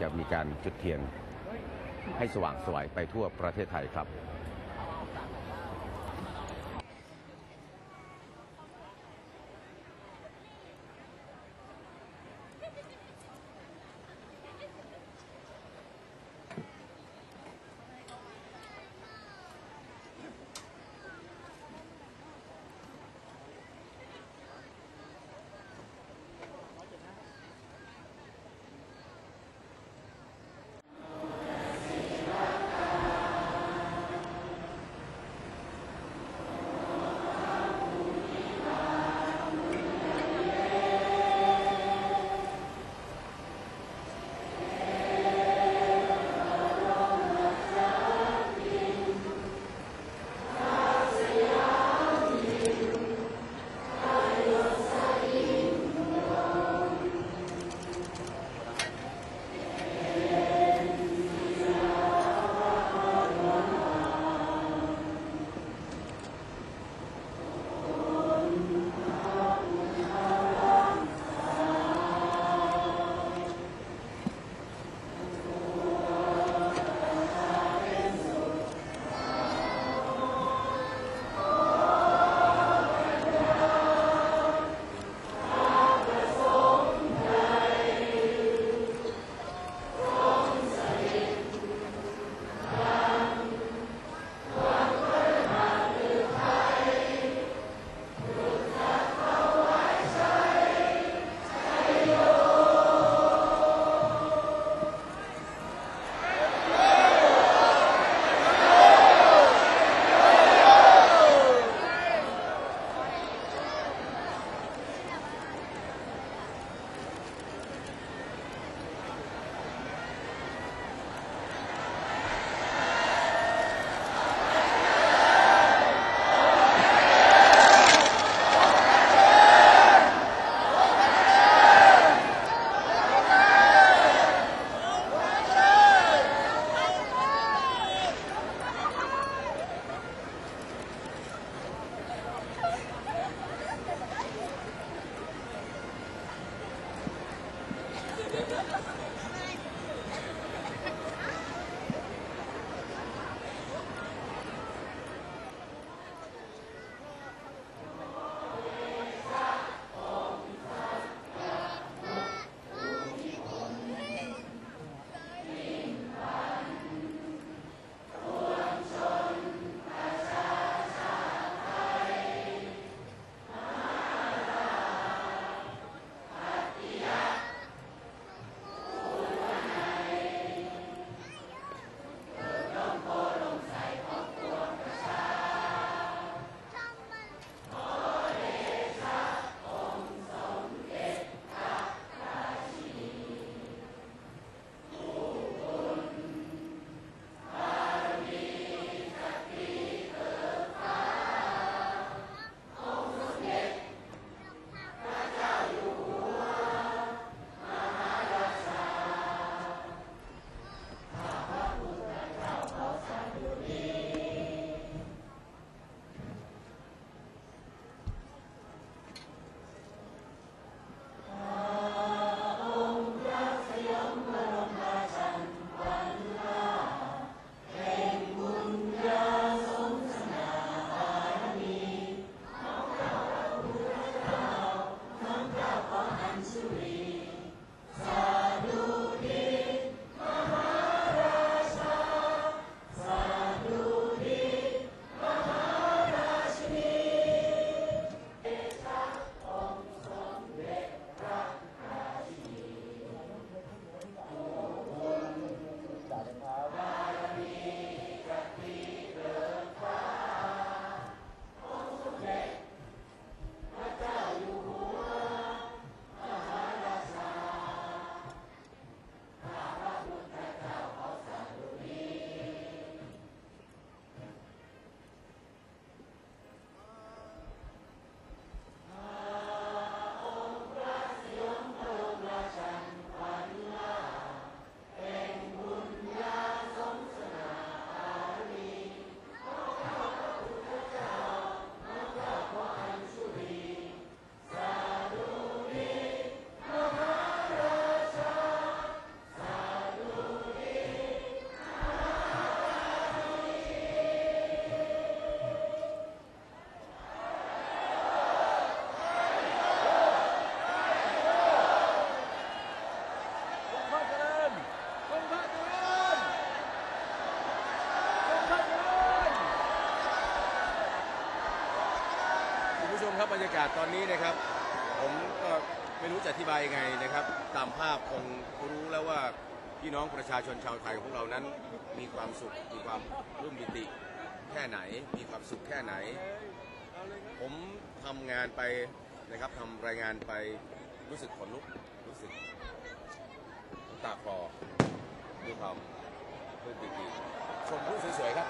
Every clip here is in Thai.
จะมีการจุดเทียนให้สว่างสวยไปทั่วประเทศไทยครับ อนนี้นะครับ ผมก็ไม่รู้จะอธิบายยังไงนะครับ ตามภาพคงรู้แล้วว่าพี่น้องประชาชนชาวไทยของเรานั้น มีความสุขมีความรุ่มบิติ แค่ไหน มีความสุขแค่ไหน ผมทำงานไปนะครับทำรายงานไปรู้สึกขนลุกรู้สึกตาคลอด้วยความร่วมบิติชมผู้สวยๆครับ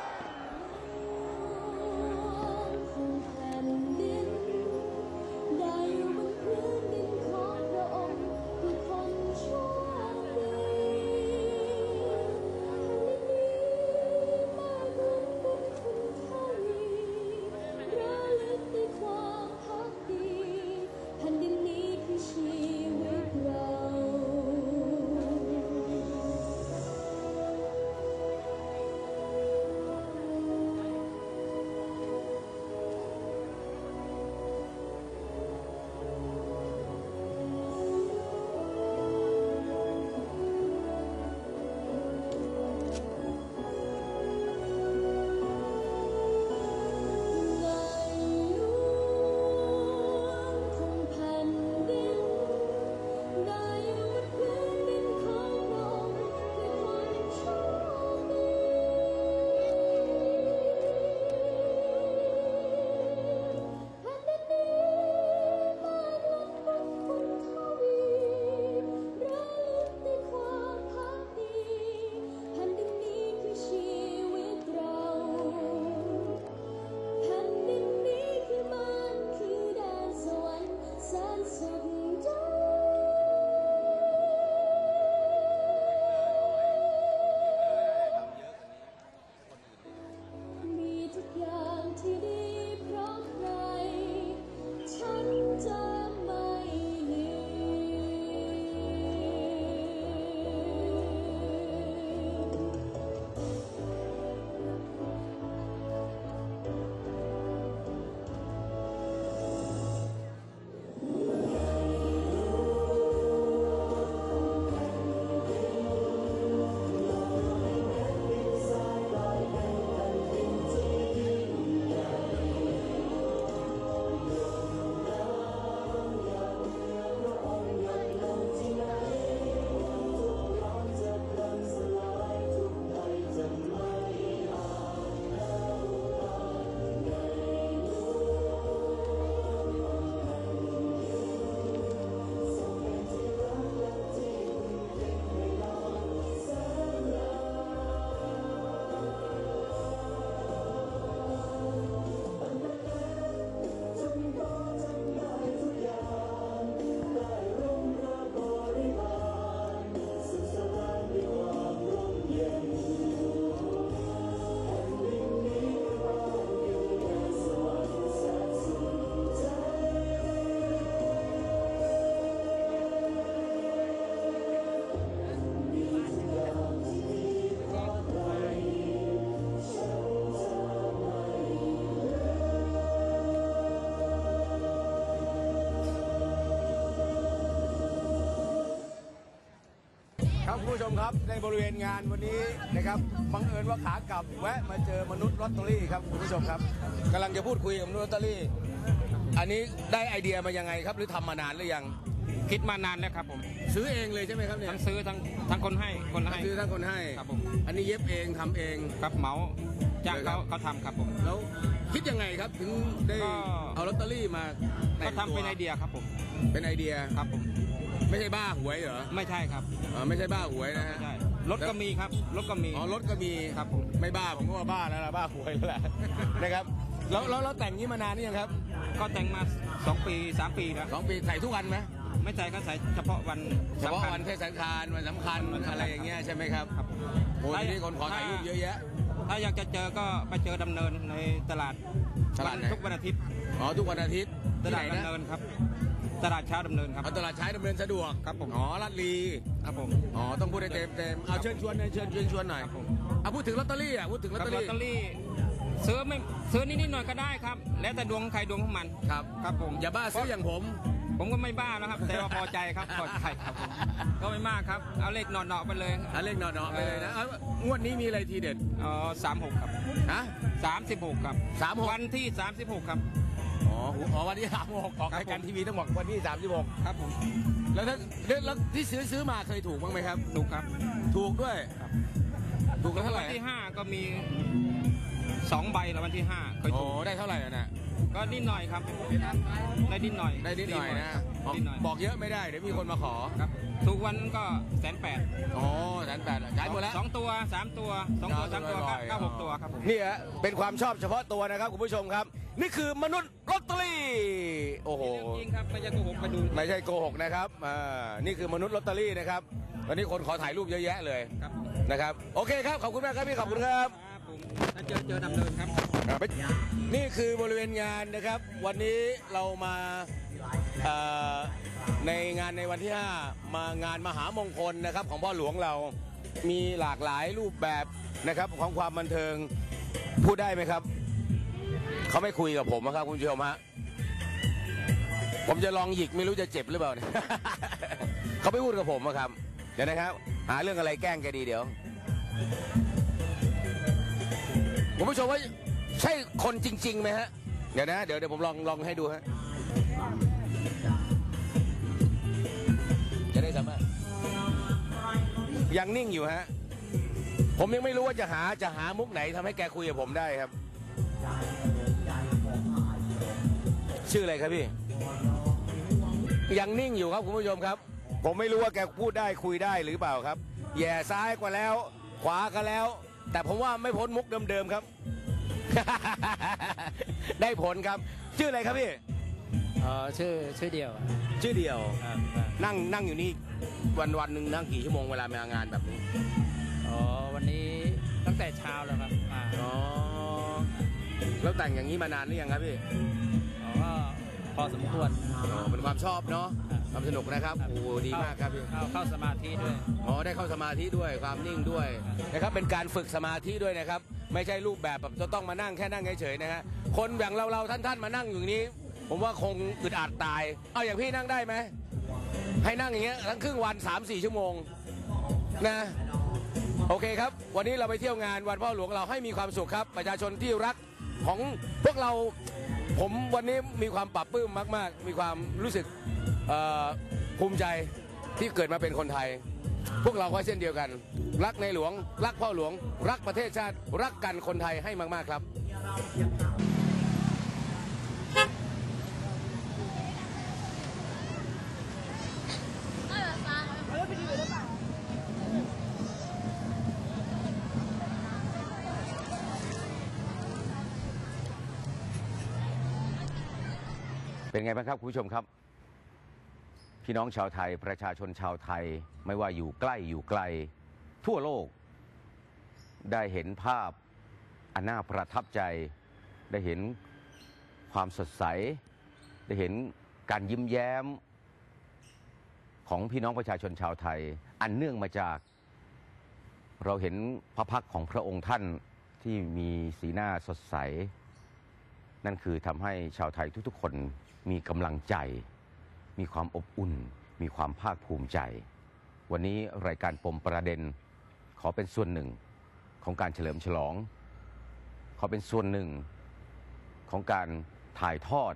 ครับคุณผู้ชมครับในบริเวณงานวันนี้นะครับบังเอิญว่าขากลับแวะมาเจอมนุษย์ลอตเตอรี่ครับคุณผู้ชมครับกำลังจะพูดคุยกับมนุษย์ลอตเตอรี่ อันนี้ได้ไอเดียมายังไงครับ หรือทำมานานหรือยังคิดมานานแล้วครับผมซื้อเองเลยใช่ไหมครับเนี่ยทั้งซื้อทั้งทั้งคนให้คนให้ ซื้อทั้งคนให้ครับผม อันนี้เย็บเองทำเอง ครับเหมาจ้างเลยครัเขาบเขาทำครับผม แล้วคิดยังไงครับถึงได้ก็ เอาลอตเตอรี่มาแต่ก็งทำตัวเป็นไอเดียครับผม เป็นไอเดียครับผม ไม่ใช่บ้าหวยเหรอไม่ใช่ครับอ๋อไม่ใช่บ้าหวยนะฮะไม่ใช่รถก็มีครับรถก็มีอ๋อรถก็มีครับผมไม่บ้าผมก็ว่าบ้าแล้วล่ะบ้าหวยแล้วแหละนะครับแล้วแล้วเราแต่งนี้มานานนี่ยังครับ ก็แต่งมาสองปีสามปีแล้วสองปีใส่ทุกวันไหมไม่ใช่ก็ใส่เฉพาะวันเฉพาะสำคัญวันเทศกาลวันสำคัญวันสำคัญอะไรอย่างเงี้ยใช่ไหมครับครับโอ้ทีนี้คนขอถ่ายรูปเยอะแยะ ถ้าอยากจะเจอก็ไปเจอดำเนินในตลาดตลาดไหนทุกวันอาทิตย์อ๋อทุกวันอาทิตย์ตที่ลาไหนดนะดำเนินครับ ตลาดเช้าดำเนินครับ เอาตลาดใช้ดำเนินสะดวกครับผม อ๋อลาดลีครับผม อ๋อต้องพูดให้เต็มเต็มเอาเชิญชวนหน่อยเชิญเชิญชวนหน่อยครับผม เอาพูดถึงลอตเตอรี่อะพูดถึงลอตกับเตอลอตเตอรี่รี่ซื้อไม่ซื้อนิดๆหน่อยก็ได้ครับ แล้วแต่ดวงของใครดวงของมัน ครับครับผม อย่าบ้าซื้ออย่างผม ผมก็ไม่บ้านะครับ แต่ว่าพอใจครับพอใจครับผมก็ไม่มากครับ เอาเลขหนอๆไปเลยเอาเลขหน่อๆไปเลยนะเอางวดนี้มีอะไรทีเด็ด เออสามหกครับฮะ สามสิบหกครับ36 วันที่สามสิบหกครับ ออ๋ออ๋อวันที่สามหกออกครับรายการผมทีวีต้องบอกวันที่สามสิบหกครับผมแล้วถ้าแล้วที่ซื้อซื้อมาเคยถูกบ้างไหมครับ ถูกครับ ถูกด้วยถูกกันเท่าไหร่วันที่ห้าก็มีสองใบแล้ววันที่ห้าเคยโอ้ถูกได้เท่าไหร่อะน่ะก็นิดหน่อยครับ ได้นิดหน่อย ได้นิดหน่อยนะบอกนิดหน่อยบอกเยอะไม่ได้เดี๋ยวมีคนมาขอครับถูกวันก็แสนแปดอ๋อแสนแปดจ่ายหมดแล้วสองตัวสามตัวสองตัวสามตัวบ่อยๆเก้าหกตัวครับผมนี่ฮะเป็นความชอบเฉพาะตัวนะครับคุณผู้ชมครับ นี่คือมนุษย์ลอตเตอรี่ โอ้โห จริงครับไม่ใช่โกหกไปดูไม่ใช่โกหกนะครับอ่านี่คือมนุษย์ลอตเตอรี่นะครับวันนี้คนขอถ่ายรูปเยอะแยะเลยครับนะครับ โอเคครับ ขอบคุณมากครับพี่ขอบคุณครับ ครับผมถ้าเจอเจอดำเนินครับ นี่คือบริเวณงานนะครับ วันนี้เรามาเอ่อในงานในวันที่ 5 มางานมหามงคลนะครับ ของพ่อหลวงเรามีหลากหลายรูปแบบนะครับของความบันเทิงพูดได้ไหมครับ เขาไม่คุยกับผมนะครับคุณผู้ชมฮะผมจะลองหยิกไม่รู้จะเจ็บหรือเปล่าเนี่ยเขาไม่พูดกับผมอะครับ เดี๋ยวนะครับ หาเรื่องอะไรแกล้งแกดีเดี๋ยวคุณผู้ชมว่าใช่คนจริงๆไหมฮะ เดี๋ยวนะ เดี๋ยวเดี๋ยวผมลองลองให้ดูฮะจะได้สามารถยังนิ่งอยู่ฮะ ผมยังไม่รู้ว่าจะหาจะหามุกไหนทำให้แกคุยกับผมได้ครับ ชื่ออะไรครับพี่ ยังนิ่งอยู่ครับคุณผู้ชมครับ ผมไม่รู้ว่าแกพูดได้คุยได้หรือเปล่าครับ แย่ซ้ายกว่าแล้ว ขวาก็แล้ว แต่ผมว่าไม่พ้นมุกเดิมๆครับ ได้ผลครับ ชื่ออะไรครับพี่ อ๋อชื่อชื่อเดียวอะชื่อเดียวครับครับนั่งนั่งอยู่นี่วันวันหนึ่งนั่งกี่ชั่วโมงเวลามางานแบบนี้ อ๋อวันนี้ตั้งแต่เช้าแล้วครับมาอ๋อ แล้วแต่งอย่างนี้มานานหรือยังครับพี่อ๋อก็พ อสมควร อ๋อเป็นความชอบเนาะครับความสนุกนะครับโอ้โหดีมากครับพี่เข้าเข้าสมาธิด้วย อ๋อได้เข้าสมาธิด้วยความนิ่งด้วยนะครับเป็นการฝึกสมาธิด้วยนะครับ ไม่ใช่รูปแบบแบบจะต้องมานั่งแค่นั่งเฉยๆนะฮะคนอย่างเราเราๆท่านๆมานั่งอยู่อย่างนี้ ผมว่าคงอึดอัดตาย เอาอย่างพี่นั่งได้ไหมให้นั่งอย่างเงี้ยทั้งครึ่งวัน3 4ชั่วโมงนะโอเคครับ วันนี้เราไปเที่ยวงานวันพ่อหลวงเราให้มีความสุขครับ ประชาชนที่รักของพวกเรา ผมวันนี้มีความปรับปลื้มมาก ๆ มีความรู้สึกภูมิใจที่เกิดมาเป็นคนไทย พวกเราก็เช่นเดียวกัน รักในหลวง รักพ่อหลวง รักประเทศชาติ รักกันคนไทยให้มาก ๆ ครับ เป็นไงบ้างครับคุณผู้ชมครับ พี่น้องชาวไทยประชาชนชาวไทยไม่ว่าอยู่ใกล้อยู่ไกล ทั่วโลก ได้เห็นภาพอันน่าประทับใจ ได้เห็นความสดใส ได้เห็นการยิ้มแย้ม ของพี่น้องประชาชนชาวไทย อันเนื่องมาจาก เราเห็นพระพักของพระองค์ท่านที่มีสีหน้าสดใส นั่นคือทำให้ชาวไทยทุกๆคน มีกำลังใจ มีความอบอุ่น มีความภาคภูมิใจ วันนี้รายการปมประเด็น ขอเป็นส่วนหนึ่งของการเฉลิมฉลอง ขอเป็นส่วนหนึ่งของการถ่ายทอด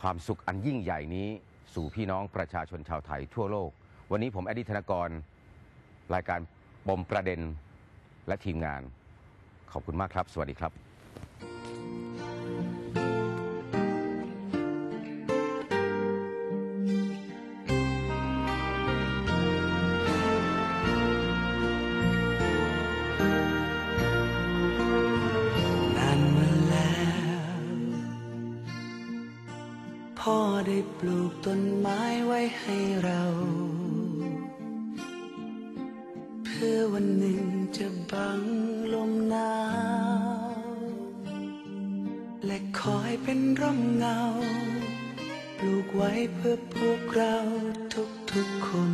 ความสุขอันยิ่งใหญ่นี้สู่พี่น้องประชาชนชาวไทยทั่วโลก วันนี้ผมอดิธนกร รายการปมประเด็นและทีมงาน ขอบคุณมากครับ สวัสดีครับ ได้ปลูกต้นไม้ไว้ให้เรา เพื่อวันหนึ่งจะบังลมหนาวและคอยเป็นร่มเงา ปลูกไว้เพื่อพวกเราทุกๆคน